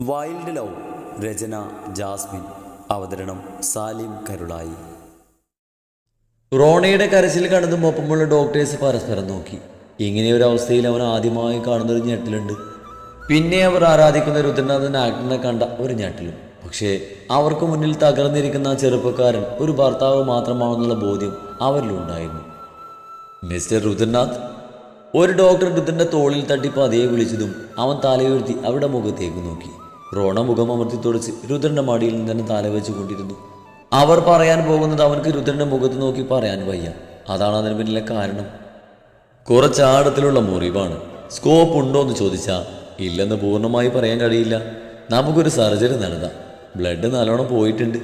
Wild love രചന Jasmine അവതരണം സാലിം കരുളായി. റോണയുടെ കരച്ചിൽ കണ്ടതും ഒപ്പമുള്ള ഡോക്ടേഴ്സ് പരസ്പരം നോക്കി. ഇങ്ങനെ ഒരു അവസ്ഥയിൽ അവൻ ആദ്യമായി കാണുന്നൊരു ഞെട്ടലുണ്ട്. പിന്നെ അവർ ആരാധിക്കുന്ന രുദ്രനാഥൻ ആക്ടറിനെ കണ്ട ഒരു ഞെട്ടലും. പക്ഷേ അവർക്ക് മുന്നിൽ തകർന്നിരിക്കുന്ന ചെറുപ്പക്കാരൻ ഒരു ഭർത്താവ് മാത്രമാണെന്നുള്ള ബോധ്യം അവരിലുണ്ടായിരുന്നു മിസ്റ്റർ രുദ്രനാഥ് ഒരു ഡോക്ടർ രുദ്രന്റെ തോളിൽ തട്ടി പതിയെ വിളിച്ചതും അവൻ തലയുയർത്തി അവരുടെ മുഖത്തേക്ക് നോക്കി. റോണ മുഖം അമർത്തി തുടച്ച് രുദ്രന്റെ മടിയിൽ നിന്ന് തന്നെ തല വെച്ച് കൊണ്ടിരുന്നു അവർ പറയാൻ പോകുന്നത് അവർക്ക് രുദ്രന്റെ മുഖത്ത് നോക്കി പറയാൻ വയ്യ. അതാണ് അതിന് പിന്നിലെ കാരണം. കുറച്ചാഴത്തിലുള്ള മുറിവാണ്. സ്കോപ്പ് ഉണ്ടോ എന്ന് ചോദിച്ചാൽ ഇല്ലെന്ന് പൂർണമായി പറയാൻ കഴിയില്ല. നമുക്കൊരു സർജറി നടത്താം. ബ്ലഡ് നല്ലോണം പോയിട്ടുണ്ട്.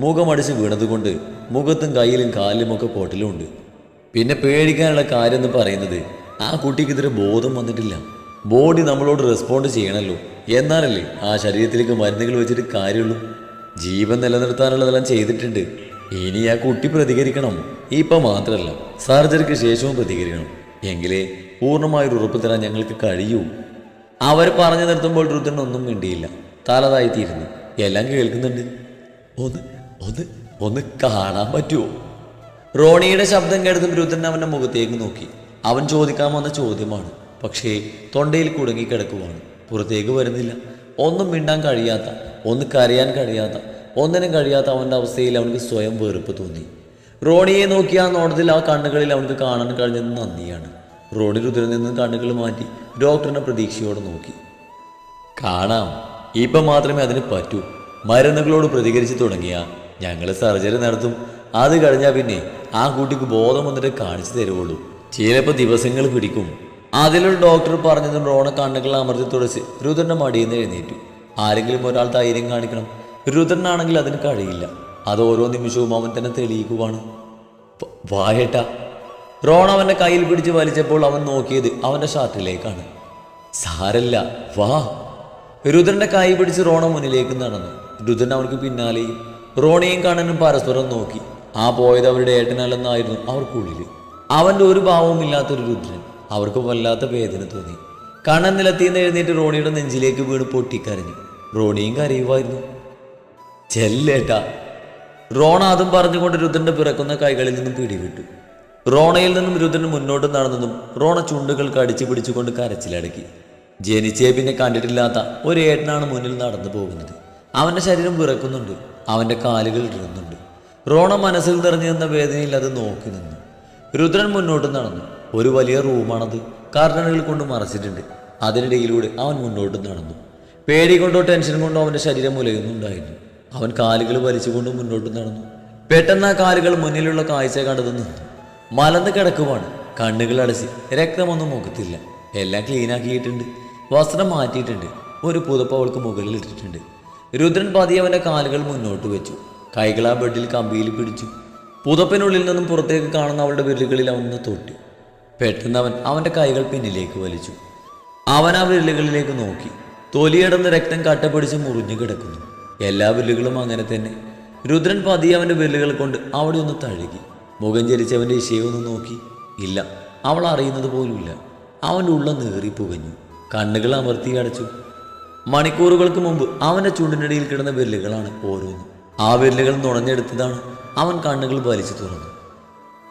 മുഖമടിച്ച് വീണതുകൊണ്ട് മുഖത്തും കയ്യിലും കാലിലും ഒക്കെ പൊട്ടലുമുണ്ട്. പിന്നെ പേടിക്കാനുള്ള കാര്യം എന്ന് പറയുന്നത് ആ കുട്ടിക്ക് ഇതൊരു ബോധം വന്നിട്ടില്ല. ബോഡി നമ്മളോട് റെസ്പോണ്ട് ചെയ്യണമല്ലോ എന്നാലല്ലേ ആ ശരീരത്തിലേക്ക് മരുന്നുകൾ വെച്ചിട്ട് കാര്യമുള്ളൂ. ജീവൻ നിലനിർത്താനുള്ളതെല്ലാം ചെയ്തിട്ടുണ്ട്. ഇനി ആ കുട്ടി പ്രതികരിക്കണം. ഇപ്പം മാത്രമല്ല സർജറിക്ക് ശേഷവും പ്രതികരിക്കണം. എങ്കിലേ പൂർണമായൊരു ഉറപ്പ് തരാൻ ഞങ്ങൾക്ക് കഴിയൂ. അവർ പറഞ്ഞു നിർത്തുമ്പോൾ രുദ്രനൊന്നും മിണ്ടിയില്ല. തലതായിത്തീരുന്നു എല്ലാം കേൾക്കുന്നുണ്ട്. ഒന്ന് ഒന്ന് ഒന്ന് കാണാൻ പറ്റുമോ? റോണിയുടെ ശബ്ദം കേട്ടതും രുദ്രൻ അവന്റെ മുഖത്തേക്ക് നോക്കി. അവൻ ചോദിക്കാൻ വന്ന ചോദ്യമാണ്. പക്ഷേ തൊണ്ടയിൽ കുടുങ്ങി കിടക്കുവാണ്. പുറത്തേക്ക് വരുന്നില്ല. ഒന്നും മിണ്ടാൻ കഴിയാത്ത ഒന്ന് കരയാൻ കഴിയാത്ത ഒന്നിനും കഴിയാത്ത അവന്റെ അവസ്ഥയിൽ അവനക്ക് സ്വയം വെറുപ്പ് തോന്നി. റോണിയെ നോക്കി ആ നോട്ടത്തിൽ ആ കണ്ണുകളിൽ അവനക്ക് കാണാൻ കഴിഞ്ഞത് നന്ദിയാണ്. റോണി രുദ്രൻ നിന്ന് കണ്ണുകൾ മാറ്റി ഡോക്ടറിനെ പ്രതീക്ഷയോടെ നോക്കി. കാണാം. ഇപ്പം മാത്രമേ അതിന് പറ്റൂ. മരുന്നുകളോട് പ്രതികരിച്ച് തുടങ്ങിയ ഞങ്ങൾ സർജറി നടത്തും. അത് കഴിഞ്ഞാൽ പിന്നെ ആ കുട്ടിക്ക് ബോധം വന്നിട്ട് കാണിച്ചു തരുവുള്ളൂ ചിലപ്പോൾ ദിവസങ്ങൾ പിടിക്കും. അതിലൊരു ഡോക്ടർ പറഞ്ഞത് റോണ കണ്ണുകൾ അമർത്തി തുടച്ച് രുദ്രന്റെ മടിയിൽ നിന്ന് എഴുന്നേറ്റു. ആരെങ്കിലും ഒരാൾ ധൈര്യം കാണിക്കണം. രുദ്രനാണെങ്കിൽ അതിന് കഴിയില്ല. അത് ഓരോ നിമിഷവും അവൻ തന്നെ തെളിയിക്കുവാണ്. വായട്ട. റോൺ അവന്റെ കയ്യിൽ പിടിച്ച് വലിച്ചപ്പോൾ അവൻ നോക്കിയത് അവന്റെ ഷർട്ടിലേക്കാണ്. സാരല്ല വാ. രുദ്രന്റെ കൈ പിടിച്ച് റോണ മുന്നിലേക്ക് നടന്നു. രുദ്രൻ അവർക്ക് പിന്നാലെയും റോണയും കണ്ണനും പരസ്പരം നോക്കി. ആ പോയത് അവരുടെ ഏട്ടനല്ലെന്നായിരുന്നു അവർക്കുള്ളിൽ അവന്റെ ഒരു ഭാവവും ഇല്ലാത്തൊരു രുദ്രൻ. അവർക്ക് വല്ലാത്ത വേദന തോന്നി. കണ്ണൻ നിലത്തിൽ നിലത്തിന്ന് എഴുന്നേറ്റ് റോണിയുടെ നെഞ്ചിലേക്ക് വീണ് പൊട്ടിക്കരഞ്ഞു. റോണിയും കരയുമായിരുന്നു ചെല്ലേട്ടാ. റോണ അതും പറഞ്ഞുകൊണ്ട് രുദ്രന്റെ പിറക്കുന്ന കൈകളിൽ നിന്നും പിടിവിട്ടു. റോണയിൽ നിന്നും രുദ്രൻ മുന്നോട്ട് നടന്നതും റോണ ചുണ്ടുകൾ കടിച്ചു പിടിച്ചുകൊണ്ട് കരച്ചിലടക്കി. ജനിച്ചേ പിന്നെ കണ്ടിട്ടില്ലാത്ത ഒരു ഏട്ടനാണ് മുന്നിൽ നടന്നു പോകുന്നത്. അവന്റെ ശരീരം വിറക്കുന്നുണ്ട്. അവന്റെ കാലുകൾ ഇടുന്നുണ്ട് റോണ മനസ്സിൽ നിറഞ്ഞു നിന്ന വേദനയിൽ അത് നോക്കി നിന്നു. രുദ്രൻ മുന്നോട്ട് നടന്നു. ഒരു വലിയ റൂമാണത്. കാർട്ടണുകൾ കൊണ്ട് മറച്ചിട്ടുണ്ട്. അതിനിടയിലൂടെ അവൻ മുന്നോട്ട് നടന്നു. പേടി കൊണ്ടോ ടെൻഷൻ കൊണ്ടോ അവന്റെ ശരീരം ഉലയുന്നുണ്ടായിരുന്നു. അവൻ കാലുകൾ വലിച്ചുകൊണ്ട് മുന്നോട്ട് നടന്നു. പെട്ടെന്ന് ആ കാലുകൾ മുന്നിലുള്ള കാഴ്ച കണ്ടത് നിന്നു. മലന്ന് കിടക്കുവാണ്. കണ്ണുകൾ അടച്ച് രക്തമൊന്നും മുഖത്തില്ല. എല്ലാം ക്ലീനാക്കിയിട്ടുണ്ട് വസ്ത്രം മാറ്റിയിട്ടുണ്ട്. ഒരു പുതപ്പ് അവൾക്ക് മുകളിൽ ഇട്ടിട്ടുണ്ട്. രുദ്രൻ പതിയെ അവന്റെ കാലുകൾ മുന്നോട്ട് വെച്ചു. കൈകൾ ആ ബെഡിൽ കമ്പിയിൽ പിടിച്ചു. പുതപ്പിനുള്ളിൽ നിന്നും പുറത്തേക്ക് കാണുന്ന അവളുടെ വിരലുകളിൽ അവൻ തൊട്ടു. പെട്ടെന്ന് അവൻ അവന്റെ കൈകൾ പിന്നിലേക്ക് വലിച്ചു. അവൻ ആ വിരലുകളിലേക്ക് നോക്കി. തൊലിയടന്ന് രക്തം കട്ടപിടിച്ച് മുറിഞ്ഞു കിടക്കുന്നു. എല്ലാ വിരലുകളും അങ്ങനെ തന്നെ. രുദ്രൻ പതിയെ അവന്റെ വിരലുകൾ കൊണ്ട് അവിടെ ഒന്ന് തഴുകി. മുഖം ചരിച്ചവന്റെ ഇശയൊന്ന് നോക്കി. ഇല്ല അവൾ അറിയുന്നത് പോലുമില്ല. അവന്റെ ഉള്ള നേറി പുകഞ്ഞു. കണ്ണുകൾ അമർത്തി അടച്ചു. മണിക്കൂറുകൾക്ക് മുമ്പ് അവന്റെ ചുണ്ടിനിടയിൽ കിടന്ന വിരലുകളാണ് ഓരോന്നും. ആ വിരലുകൾ നുണഞ്ഞെടുത്തതാണ് അവൻ കണ്ണുകൾ വലിച്ചു തുറന്നു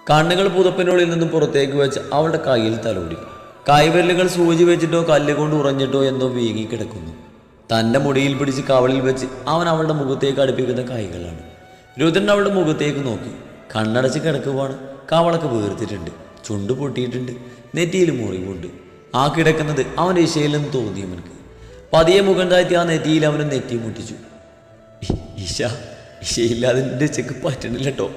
കണ്ണുകൾ പുതപ്പിനുള്ളിൽ നിന്നും പുറത്തേക്ക് വെച്ച് അവളുടെ കയ്യിൽ തലോടി. കൈവിരലുകൾ സൂചി വെച്ചിട്ടോ കല്ലുകൊണ്ട് ഉറഞ്ഞിട്ടോ എന്തോ വീങ്ങി കിടക്കുന്നു. തന്റെ മുടിയിൽ പിടിച്ച് കവളിൽ വെച്ച് അവൻ അവളുടെ മുഖത്തേക്ക് അടുപ്പിക്കുന്ന കൈകളാണ്. രുദ്രൻ അവളുടെ മുഖത്തേക്ക് നോക്കി. കണ്ണടച്ച് കിടക്കുവാണ്. കവളൊക്കെ വീർത്തിട്ടുണ്ട്. ചുണ്ട് പൊട്ടിയിട്ടുണ്ട്. നെറ്റിയിൽ മുറിവുണ്ട്. ആ കിടക്കുന്നത് അവന്റെ നിന്ന് തോന്നി അവനക്ക് പതിയെ മുഖം താഴ്ത്തി ആ നെറ്റിയിൽ അവനെ നെറ്റി മുട്ടിച്ചു. ഇഷ എന്റെ ചെക്ക് പറ്റണില്ല കേട്ടോ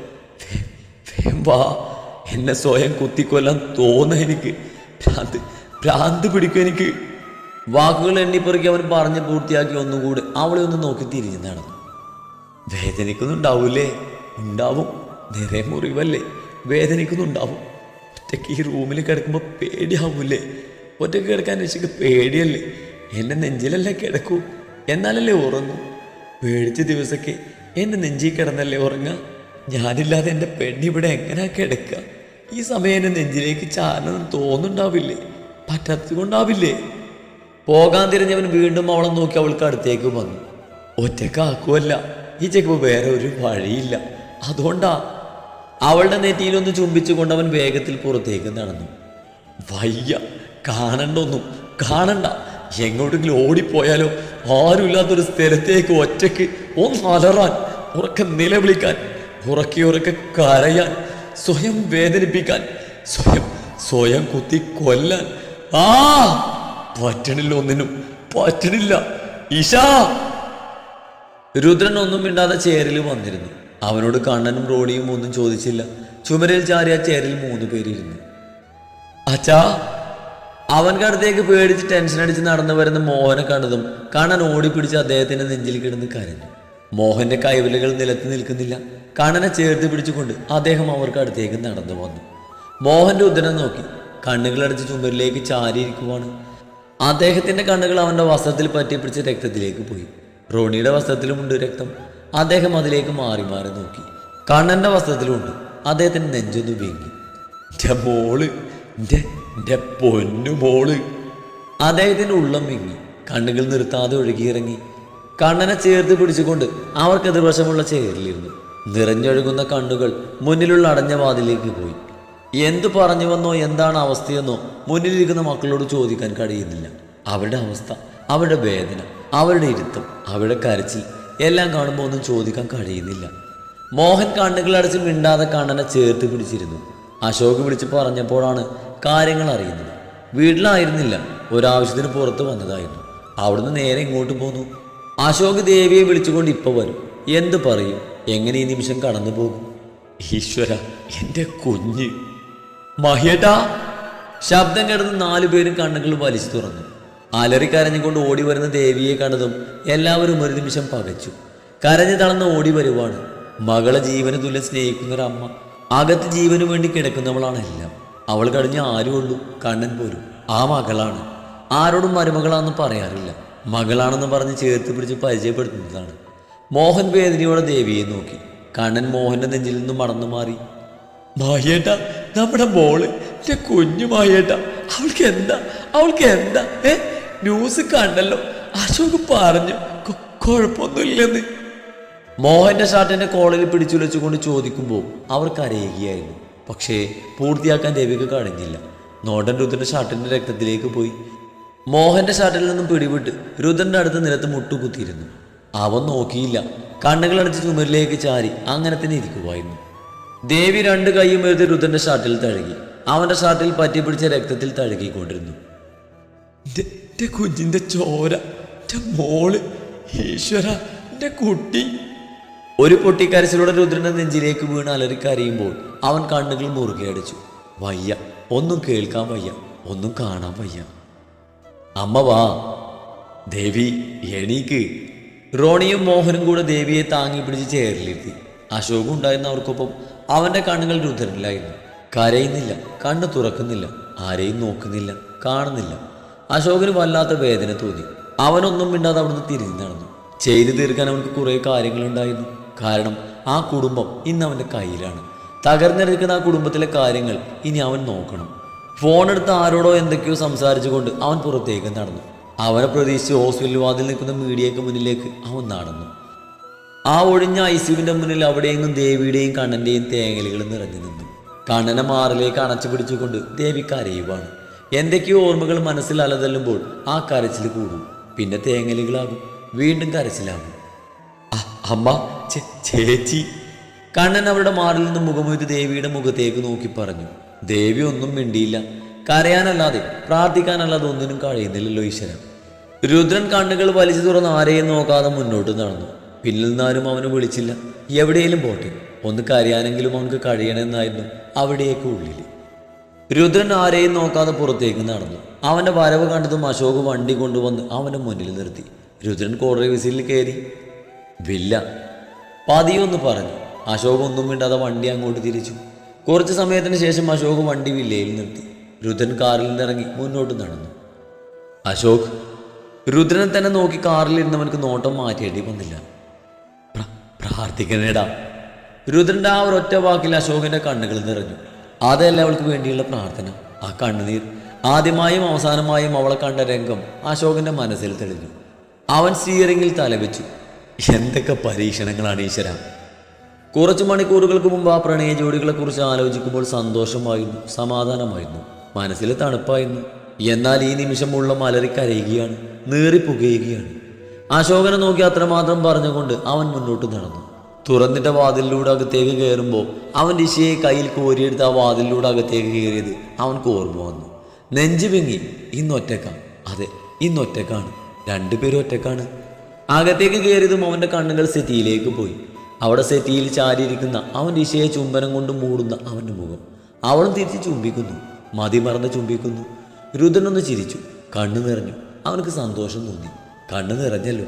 വാ എന്നെ സ്വയം കുത്തിക്കൊല്ലാൻ തോന്നുക എനിക്ക്. ഭ്രാന്ത് ഭ്രാന്ത് പിടിക്കും എനിക്ക്. വാക്കുകൾ എണ്ണിപ്പെറുക്കി അവൻ പറഞ്ഞ് പൂർത്തിയാക്കി ഒന്നുകൂടി അവളെ ഒന്ന് നോക്കി തിരിഞ്ഞു നടന്നു. വേദനിക്കുന്നുണ്ടാവൂലേ? ഉണ്ടാവും. നിറയെ മുറിവല്ലേ? വേദനിക്കുന്നുണ്ടാവും. ഒറ്റയ്ക്ക് ഈ റൂമിൽ കിടക്കുമ്പോൾ പേടിയാവൂലേ? ഒറ്റയ്ക്ക് കിടക്കാൻ രക്ഷയ്ക്ക് പേടിയല്ലേ? എന്റെ നെഞ്ചിലല്ലേ കിടക്കൂ? എന്നാലല്ലേ ഉറങ്ങൂ? പേടിച്ച ദിവസമൊക്കെ എന്റെ നെഞ്ചിൽ കിടന്നല്ലേ ഉറങ്ങുക ഞാനില്ലാതെ എന്റെ പെണ്ണിവിടെ എങ്ങനെയാ കിടക്കുക? ഈ സമയം എന്റെ നെഞ്ചിലേക്ക് ചാരണമെന്ന് തോന്നുന്നുണ്ടാവില്ലേ? പറ്റാത്തതുകൊണ്ടാവില്ലേ? പോകാൻ തിരിഞ്ഞവൻ വീണ്ടും അവളെ നോക്കി അവൾക്ക് അടുത്തേക്ക് വന്നു. ഒറ്റക്കാക്കുമല്ല ഈ ചെക്കപ്പ് വേറെ ഒരു വഴിയില്ല. അതുകൊണ്ടാ അവളുടെ നെറ്റിയിലൊന്ന് ചുംബിച്ചുകൊണ്ട് അവൻ വേഗത്തിൽ പുറത്തേക്ക് നടന്നു. വയ്യ. കാണണ്ടൊന്നും. കാണണ്ട. എങ്ങോട്ടെങ്കിലും ഓടിപ്പോയാലോ? ആരുമില്ലാത്തൊരു സ്ഥലത്തേക്ക് ഒറ്റയ്ക്ക് ഒന്ന് അലറാൻ ഉറക്കെ നിലവിളിക്കാൻ. ഉറക്കെ ഉറക്കെ കരയാൻ സ്വയം വേദനിപ്പിക്കാൻ സ്വയം സ്വയം കുത്തി കൊല്ലാൻ. ആ പറ്റണില്ല ഒന്നിനും പറ്റണില്ല. ഈശാ. രുദ്രൻ ഒന്നും മിണ്ടാതെ ചേരിൽ വന്നിരുന്നു. അവനോട് കണ്ണനും റോഡിയും ഒന്നും ചോദിച്ചില്ല. ചുമരിൽ ചാരി ആ ചേരിൽ മൂന്ന് പേരിരുന്നു. അച്ഛാ അവന്റെ അടുത്തേക്ക് പേടിച്ച് ടെൻഷൻ അടിച്ച് നടന്നു വരുന്ന മോഹനെ കണ്ടതും കണ്ണൻ ഓടിപ്പിടിച്ച് അദ്ദേഹത്തിന്റെ നെഞ്ചിൽ കിടന്ന് കരഞ്ഞു. മോഹന്റെ കൈവിലകൾ നിലത്ത് നിൽക്കുന്നില്ല. കണ്ണനെ ചേർത്ത് പിടിച്ചുകൊണ്ട് അദ്ദേഹം അവർക്ക് അടുത്തേക്ക് നടന്നു വന്നു. മോഹന്റെ ഉദരം നോക്കി കണ്ണുകളടച്ച് ചുമരിലേക്ക് ചാരിയിരിക്കുവാണ്. അദ്ദേഹത്തിന്റെ കണ്ണുകൾ അവന്റെ വസ്ത്രത്തിൽ പറ്റിപ്പിടിച്ച് രക്തത്തിലേക്ക് പോയി. റോണിയുടെ വസ്ത്രത്തിലുമുണ്ട് രക്തം. അദ്ദേഹം അതിലേക്ക് മാറി മാറി നോക്കി. കണ്ണന്റെ വസ്ത്രത്തിലുമുണ്ട്. അദ്ദേഹത്തിന്റെ നെഞ്ചൊന്ന് വീങ്ങി. മോൾ പൊന്നു മോൾ. അദ്ദേഹത്തിന്റെ ഉള്ളം വീങ്ങി. കണ്ണുകൾ നിർത്താതെ ഒഴുകിയിറങ്ങി. കണ്ണനെ ചേർത്ത് പിടിച്ചുകൊണ്ട് അവർക്ക് എതിർവശമുള്ള ചേരിലിരുന്നു. നിറഞ്ഞൊഴുകുന്ന കണ്ണുകൾ മുന്നിലുള്ള അടഞ്ഞ വാതിലേക്ക് പോയി. എന്തു പറഞ്ഞു വന്നോ എന്താണ് അവസ്ഥയെന്നോ മുന്നിലിരിക്കുന്ന മക്കളോട് ചോദിക്കാൻ കഴിയുന്നില്ല. അവരുടെ അവസ്ഥ അവരുടെ വേദന അവരുടെ ഇരുത്തം അവരുടെ കരച്ചിൽ എല്ലാം കാണുമ്പോൾ ഒന്നും ചോദിക്കാൻ കഴിയുന്നില്ല. മോഹൻ കണ്ണുകളടച്ച് മിണ്ടാതെ കണ്ണനെ ചേർത്ത് പിടിച്ചിരുന്നു. അശോക് വിളിച്ച് പറഞ്ഞപ്പോഴാണ് കാര്യങ്ങൾ അറിയുന്നത്. വീട്ടിലായിരുന്നില്ല ഒരാവശ്യത്തിന് പുറത്ത് വന്നതായിരുന്നു. അവിടുന്ന് നേരെ ഇങ്ങോട്ട് പോന്നു. അശോക് ദേവിയെ വിളിച്ചുകൊണ്ട് ഇപ്പൊ വരും. എന്ത് പറയും? എങ്ങനെ ഈ നിമിഷം കടന്നു പോകും? ഈശ്വര എന്റെ കുഞ്ഞ്. മഹിയേട്ടാ ശബ്ദം കിടന്ന് നാലുപേരും കണ്ണുകൾ വലിച്ചു തുറന്നു. അലറി കരഞ്ഞുകൊണ്ട് ഓടി വരുന്ന ദേവിയെ കണ്ടതും എല്ലാവരും ഒരു നിമിഷം പകച്ചു. കരഞ്ഞു തളർന്ന് ഓടി വരുവാണ്. മകളെ ജീവന് തുല്യം സ്നേഹിക്കുന്ന ഒരു അമ്മ. അകത്ത് ജീവന് വേണ്ടി കിടക്കുന്നവളാണ് എല്ലാം. അവൾ കഴിഞ്ഞ് ആരും ഉള്ളൂ കണ്ണൻ പോലും. ആ മകളാണ്. ആരോടും മരുമകളാണെന്ന് പറയാറില്ല. മകളാണെന്ന് പറഞ്ഞ് ചേർത്ത് പിടിച്ച് പരിചയപ്പെടുത്തുന്നതാണ്. മോഹൻ വേദനയോടെ ദേവിയെ നോക്കി. കണ്ണൻ മോഹന്റെ നെഞ്ചിൽ നിന്നും മടന്നു മാറി. മായേട്ട നമ്മുടെ മോൾ എന്റെ കുഞ്ഞു മായേട്ട. അവൾക്ക് എന്താ? അവൾക്ക് എന്താ? ഏ? ന്യൂസ് കണ്ടല്ലോ. അശോക് പറഞ്ഞു കുഴപ്പമൊന്നുമില്ലെന്ന്. മോഹന്റെ ഷാർട്ടിന്റെ കോളിൽ പിടിച്ചുലച്ചുകൊണ്ട് ചോദിക്കുമ്പോൾ അവർ കരയുകയായിരുന്നു. പക്ഷേ പൂർത്തിയാക്കാൻ ദേവിക്ക് കഴിഞ്ഞില്ല. നോടൻ രുദ്രന്റെ ഷാർട്ടിന്റെ രക്തത്തിലേക്ക് പോയി. മോഹന്റെ ഷർട്ടിൽ നിന്നും പിടിപെട്ട് രുദ്രന്റെ അടുത്ത് നിലത്ത് മുട്ടുകുത്തിയിരുന്നു. അവൻ നോക്കിയില്ല. കണ്ണുകളടച്ച് ചുമരിലേക്ക് ചാരി അങ്ങനെ തന്നെ ഇരിക്കുമായിരുന്നു ദേവി രണ്ട് കൈയും എഴുതി രുദ്രന്റെ ഷർട്ടിൽ തഴുകി. അവന്റെ ഷർട്ടിൽ പറ്റിപ്പിടിച്ച രക്തത്തിൽ തഴുകിക്കൊണ്ടിരുന്നു. എന്റെ കുഞ്ഞിന്റെ ചോര എന്റെ മോൾ ഈശ്വര എന്റെ കുട്ടി. ഒരു പൊട്ടിക്കരച്ചിലൂടെ രുദ്രന്റെ നെഞ്ചിലേക്ക് വീണ് അലറി കരയുമ്പോൾ അവൻ കണ്ണുകൾ മുറുകെ അടിച്ചു. വയ്യ ഒന്നും കേൾക്കാൻ വയ്യ ഒന്നും കാണാൻ വയ്യ. അമ്മ വാ. ദേവി എണീക്ക്. റോണിയും മോഹനും കൂടെ ദേവിയെ താങ്ങി പിടിച്ച് ചേറിലിരുത്തി അശോകും ഉണ്ടായിരുന്ന അവർക്കൊപ്പം അവന്റെ കണ്ണുകൾ രുദ്രനിലായിരുന്നു. കരയുന്നില്ല കണ്ണ് തുറക്കുന്നില്ല ആരെയും നോക്കുന്നില്ല കാണുന്നില്ല. അശോകന് വല്ലാത്ത വേദന തോന്നി. അവനൊന്നും മിണ്ടാതെ അവിടുന്ന് തിരിഞ്ഞു നടന്നു. ചെയ്തു തീർക്കാൻ അവൻക്ക് കുറേ കാര്യങ്ങളുണ്ടായിരുന്നു. കാരണം ആ കുടുംബം ഇന്ന് അവന്റെ കയ്യിലാണ്. തകർന്നെടുക്കുന്ന ആ കുടുംബത്തിലെ കാര്യങ്ങൾ ഇനി അവൻ നോക്കണം. ഫോൺ എടുത്ത് ആരോടോ എന്തൊക്കെയോ സംസാരിച്ചുകൊണ്ട് അവൻ പുറത്തേക്ക് നടന്നു. അവനെ പ്രതീക്ഷിച്ച് ഹോസ്പിറ്റൽ വാതിൽ നിൽക്കുന്ന മീഡിയക്ക് മുന്നിലേക്ക് അവൻ നടന്നു. ആ ഒഴിഞ്ഞ ഐസ്യുവിന്റെ മുന്നിൽ അവിടെയെങ്ങും ദേവിയുടെയും കണ്ണന്റെയും തേങ്ങലുകൾ നിറഞ്ഞു നിന്നു. കണ്ണനെ മാറിലേക്ക് അണച്ചു പിടിച്ചുകൊണ്ട് ദേവി കരയുവാണ്. എന്തൊക്കെയോ ഓർമ്മകൾ മനസ്സിൽ അലതല്ലുമ്പോൾ ആ കരച്ചിൽ കൂടും. പിന്നെ തേങ്ങലുകളാകും വീണ്ടും കരച്ചിലാകും. അമ്മ ചേച്ചി. കണ്ണൻ അവരുടെ മാറിൽ നിന്ന് മുഖമൊരു ദേവിയുടെ മുഖത്തേക്ക് നോക്കി പറഞ്ഞു. ദേവി ഒന്നും മിണ്ടിയില്ല. കരയാനല്ലാതെ പ്രാർത്ഥിക്കാനല്ലാതെ ഒന്നിനും കഴിയുന്നില്ലല്ലോ ഈശ്വരൻ. രുദ്രൻ കണ്ണുകൾ വലിച്ചു തുറന്ന് ആരെയും നോക്കാതെ മുന്നോട്ട് നടന്നു. പിന്നിൽ നിന്നാരും അവനെ വിളിച്ചില്ല. എവിടെയെങ്കിലും പോട്ടെ ഒന്ന് കരയാനെങ്കിലും അവനക്ക് കഴിയണമെന്നായിരുന്നു അവിടേക്ക് ഉള്ളിൽ രുദ്രൻ ആരെയും നോക്കാതെ പുറത്തേക്ക് നടന്നു. അവന്റെ വരവ് കണ്ടതും അശോക് വണ്ടി കൊണ്ടുവന്ന് അവന്റെ മുന്നിൽ നിർത്തി. രുദ്രൻ കോടതി വിസിലിൽ കയറി. വില്ല പതിയൊന്ന് പറഞ്ഞു. അശോക് ഒന്നും മിണ്ടാതെ വണ്ടി അങ്ങോട്ട് തിരിച്ചു. കുറച്ച് സമയത്തിന് ശേഷം അശോക് വണ്ടി വില്ലയിൽ നിർത്തി. രുദ്രൻ കാറിൽ നിന്നിറങ്ങി മുന്നോട്ട് നടന്നു. അശോക് രുദ്രനെ തന്നെ നോക്കി കാറിലിരുന്നവനക്ക് നോട്ടം മാറ്റേണ്ടി വന്നില്ല. പ്ര- പ്രാർത്ഥിക്കണേടാ. രുദ്രന്റെ ആ ഒരൊറ്റ വാക്കിൽ അശോകന്റെ കണ്ണുകൾ നിറഞ്ഞു. അതല്ല അവൾക്ക് വേണ്ടിയുള്ള പ്രാർത്ഥന. ആ കണ്ണുനീർ ആദ്യമായും അവസാനമായും അവളെ കണ്ട രംഗം അശോകന്റെ മനസ്സിൽ തെളിഞ്ഞു. അവൻ സ്റ്റിയറിംഗിൽ തലവെച്ചു. എന്തൊക്കെ പരീക്ഷണങ്ങളാണ് ഈശ്വര. കുറച്ച് മണിക്കൂറുകൾക്ക് മുമ്പ് ആ പ്രണയ ജോഡികളെക്കുറിച്ച് ആലോചിക്കുമ്പോൾ സന്തോഷമായിരുന്നു സമാധാനമായിരുന്നു മനസ്സിൽ തണുപ്പായിരുന്നു. എന്നാൽ ഈ നിമിഷം ഉള്ള മലറി കരയുകയാണ് നീറിപ്പുകയുകയാണ്. അശോകനെ നോക്കി അത്രമാത്രം പറഞ്ഞുകൊണ്ട് അവൻ മുന്നോട്ട് നടന്നു. തുറന്നിട്ട വാതിലിലൂടെ അകത്തേക്ക് കയറുമ്പോൾ അവൻ ദിശയെ കയ്യിൽ കോരിയെടുത്ത് ആ വാതിലിലൂടെ അകത്തേക്ക് കയറിയത് അവൻക്ക് ഓർമ്മ വന്നു. നെഞ്ചു വിങ്ങി ഇന്നൊറ്റക്കാണ്. അതെ ഇന്നൊറ്റക്കാണ്. രണ്ടുപേരും ഒറ്റക്കാണ്. അകത്തേക്ക് കയറിയതും അവന്റെ കണ്ണുകൾ സിറ്റിയിലേക്ക് പോയി. അവിടെ സെറ്റിയിൽ ചാരിയിരിക്കുന്ന അവൻ ഇശയെ ചുംബനം കൊണ്ട് മൂടുന്ന അവന്റെ മുഖം. അവളും തിരിച്ച് ചുംബിക്കുന്നു. മതി മറന്ന് ചുംബിക്കുന്നു. രുദ്രനൊന്ന് ചിരിച്ചു. കണ്ണു നിറഞ്ഞു. അവനക്ക് സന്തോഷം തോന്നി. കണ്ണു നിറഞ്ഞല്ലോ.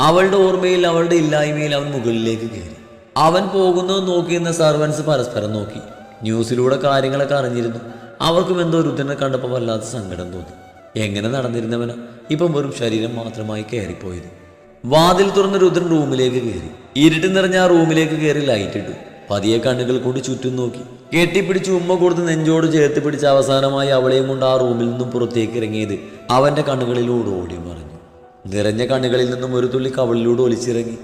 അവളുടെ ഓർമ്മയിൽ അവളുടെ ഇല്ലായ്മയിൽ അവൻ മുകളിലേക്ക് കയറി. അവൻ പോകുന്നത് നോക്കിയെന്ന സർവൻസ് പരസ്പരം നോക്കി. ന്യൂസിലൂടെ കാര്യങ്ങളൊക്കെ അറിഞ്ഞിരുന്നു. അവർക്കും എന്തോ രുദ്രനെ കണ്ടപ്പോൾ വല്ലാത്ത സങ്കടം തോന്നി. എങ്ങനെ നടന്നിരുന്നവനാ? ഇപ്പം വെറും ശരീരം മാത്രമായി കയറിപ്പോയത്. വാതിൽ തുറന്ന് രുദ്രൻ റൂമിലേക്ക് കയറി. ഇരുട്ട് നിറഞ്ഞ ആ റൂമിലേക്ക് കയറി ലൈറ്റ് ഇട്ടു. പതിയെ കണ്ണുകൾ കൊണ്ട് ചുറ്റും നോക്കി. കെട്ടിപ്പിടിച്ച് ഉമ്മ കൊടുത്ത് നെഞ്ചോട് ചേർത്ത് പിടിച്ച് അവസാനമായി അവളെയും കൊണ്ട് ആ റൂമിൽ നിന്നും പുറത്തേക്ക് ഇറങ്ങിയത് അവന്റെ കണ്ണുകളിലൂടെ ഓടി മറിഞ്ഞു. നിറഞ്ഞ കണ്ണുകളിൽ നിന്നും ഒരു തുള്ളി കവളിലൂടെ ഒലിച്ചിറങ്ങി.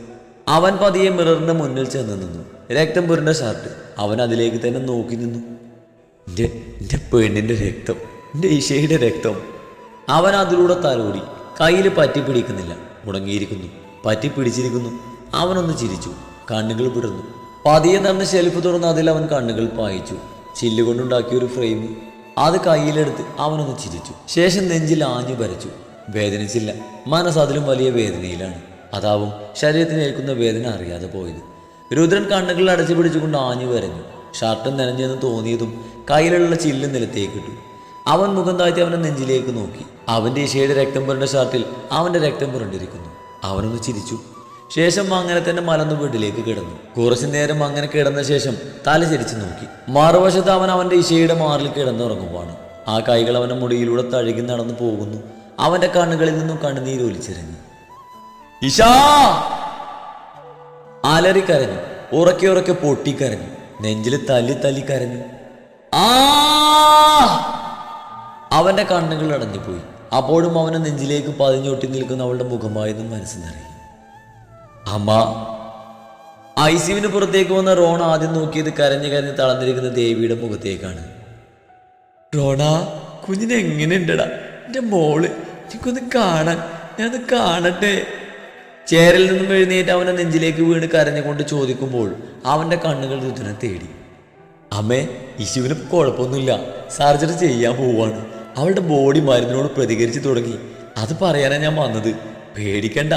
അവൻ പതിയെ മിററിന്റെ മുന്നിൽ ചെന്ന് നിന്നു. രക്തം പുരണ്ട ഷർട്ട് അവൻ അതിലേക്ക് തന്നെ നോക്കി നിന്നു. എന്റെ എന്റെ രക്തം. എന്റെ ഈശയുടെ രക്തം. അവൻ അതിലൂടെ തലോടി. കയ്യിൽ പറ്റി പിടിക്കുന്നില്ല. മുടങ്ങിയിരിക്കുന്നു. പറ്റി പിടിച്ചിരിക്കുന്നു. അവനൊന്ന് ചിരിച്ചു. കണ്ണുകൾ വിടർന്നു. പതിയെ നടന്ന് ഷെൽഫ് തുറന്ന് അതിൽ അവൻ കണ്ണുകൾ പായിച്ചു. ചില്ലുകൊണ്ടുണ്ടാക്കിയ ഒരു ഫ്രെയിം അത് കയ്യിലെടുത്ത് അവനൊന്ന് ചിരിച്ചു. ശേഷം നെഞ്ചിൽ ആഞ്ഞു വരച്ചു വേദനിച്ചില്ല. മനസ്സ് അതിലും വലിയ വേദനയിലാണ്. അതാവും ശരീരത്തിന് ഏൽക്കുന്ന വേദന അറിയാതെ പോയത്. രുദ്രൻ കണ്ണുകൾ അടച്ചു പിടിച്ചുകൊണ്ട് ആഞ്ഞു വരഞ്ഞു. ഷർട്ടും നനഞ്ഞെന്ന് തോന്നിയതും കയ്യിലുള്ള ചില്ല് നിലത്തേക്കിട്ടു അവൻ മുഖം താഴ്ത്തി അവന്റെ നെഞ്ചിലേക്ക് നോക്കി. അവന്റെ ഈശയുടെ രക്തം പുരണ്ട ഷർട്ടിൽ അവന്റെ രക്തം പുരണ്ടിരിക്കുന്നു. അവനൊന്ന് ചിരിച്ചു. ശേഷം അങ്ങനെ തന്നെ മലന്ന് വീട്ടിലേക്ക് കിടന്നു. കുറച്ചു നേരം അങ്ങനെ കിടന്ന ശേഷം തല ചരിച്ചു നോക്കി. മറുവശത്ത് അവൻ അവന്റെ ഇശയുടെ മാറിൽ കിടന്നുറങ്ങുവാണ്. ആ കൈകൾ അവന്റെ മുടിയിലൂടെ തഴുകി നടന്നു പോകുന്നു. അവന്റെ കണ്ണുകളിൽ നിന്നും കണ്ണുനീര് ഒലിച്ചിറങ്ങി. ഇഷാ അലറി കരഞ്ഞു. ഉറക്കെ ഉറക്കെ പൊട്ടിക്കരഞ്ഞു. നെഞ്ചിൽ തല്ലി തല്ലി കരഞ്ഞു. ആ! അവന്റെ കണ്ണുകൾ അടഞ്ഞുപോയി. അപ്പോഴും അവനെ നെഞ്ചിലേക്ക് പതിഞ്ഞൊട്ടി നിൽക്കുന്ന അവളുടെ മുഖമായെന്നും മനസ്സിൽ നിറയും. അമ്മ ഐസിയുവിന് പുറത്തേക്ക് വന്ന റോൺ ആദ്യം നോക്കിയത് കരഞ്ഞു കരഞ്ഞ് തളർന്നിരിക്കുന്ന ദേവിയുടെ മുഖത്തേക്കാണ്. റോണ കുഞ്ഞിനെ എങ്ങനെയുണ്ടടാ എന്റെ മോൾ എനിക്കൊന്ന് കാണാൻ ഞാനൊന്ന് കാണട്ടെ. ചേരിൽ നിന്നും എഴുന്നേറ്റ് അവനെ നെഞ്ചിലേക്ക് വീണ് കരഞ്ഞുകൊണ്ട് ചോദിക്കുമ്പോൾ അവന്റെ കണ്ണുകൾ രുദ്രനെ തേടി. അമ്മേ ഇശുവിന് കുഴപ്പമൊന്നുമില്ല. സർജറി ചെയ്യാൻ പോവാണ്. അവളുടെ ബോഡി മരുന്നിനോട് പ്രതികരിച്ചു തുടങ്ങി. അത് പറയാനാണ് ഞാൻ വന്നത്. പേടിക്കണ്ട.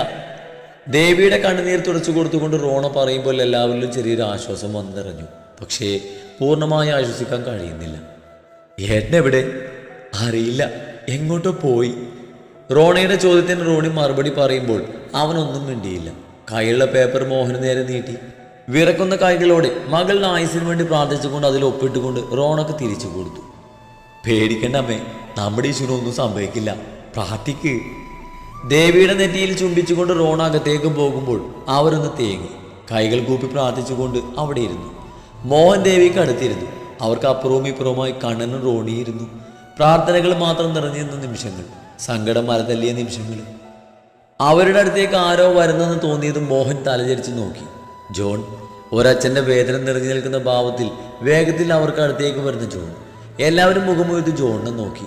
ദേവിയുടെ കണ്ണുനീർ തുടച്ചു കൊടുത്തുകൊണ്ട് റോണ പറയുമ്പോൾ എല്ലാവരിലും ചെറിയൊരു ആശ്വാസം വന്നിറഞ്ഞു. പക്ഷേ പൂർണമായി ആശ്വസിക്കാൻ കഴിയുന്നില്ല. ഏട്ടനെവിടെ അറിയില്ല. എങ്ങോട്ടോ പോയി. റോണയുടെ ചോദ്യത്തിന് റോണി മറുപടി പറയുമ്പോൾ അവനൊന്നും മിണ്ടിയില്ല. കൈയുള്ള പേപ്പർ മോഹന് നേരെ നീട്ടി. വിറക്കുന്ന കൈകളോടെ മകളുടെ ആയുസിന് വേണ്ടി പ്രാർത്ഥിച്ചുകൊണ്ട് അതിൽ ഒപ്പിട്ടുകൊണ്ട് റോണക്ക് തിരിച്ചു കൊടുത്തു. പേടിക്കണ്ട അമ്മേ. നമ്മുടെ ഈശ്വരൊന്നും സംഭവിക്കില്ല. പ്രാർത്ഥിക്ക്. ദേവിയുടെ നെറ്റിയിൽ ചുംബിച്ചുകൊണ്ട് റോണ അകത്തേക്ക് പോകുമ്പോൾ അവരൊന്ന് തേങ്ങി. കൈകൾ കൂപ്പി പ്രാർത്ഥിച്ചുകൊണ്ട് അവിടെ ഇരുന്നു. മോഹൻ ദേവിക്ക് അടുത്തിരുന്നു. അവർക്ക് അപ്പുറവും ഇപ്പുറവുമായി കണ്ണനും റോണിയിരുന്നു പ്രാർത്ഥനകൾ മാത്രം നിറഞ്ഞിരുന്ന നിമിഷങ്ങൾ സങ്കടം മരതല്ലിയ നിമിഷങ്ങൾ. അവരുടെ അടുത്തേക്ക് ആരോ വരുന്നെന്ന് തോന്നിയത് മോഹൻ തലചരിച്ച് നോക്കി. ജോൺ ഒരച്ഛന്റെ വേദന നിറഞ്ഞു നിൽക്കുന്ന ഭാവത്തിൽ വേഗത്തിൽ അവർക്ക് അടുത്തേക്ക് വരുന്ന ജോൺ. എല്ലാവരും മുഖമുയർത്തി ജോണിനെ നോക്കി.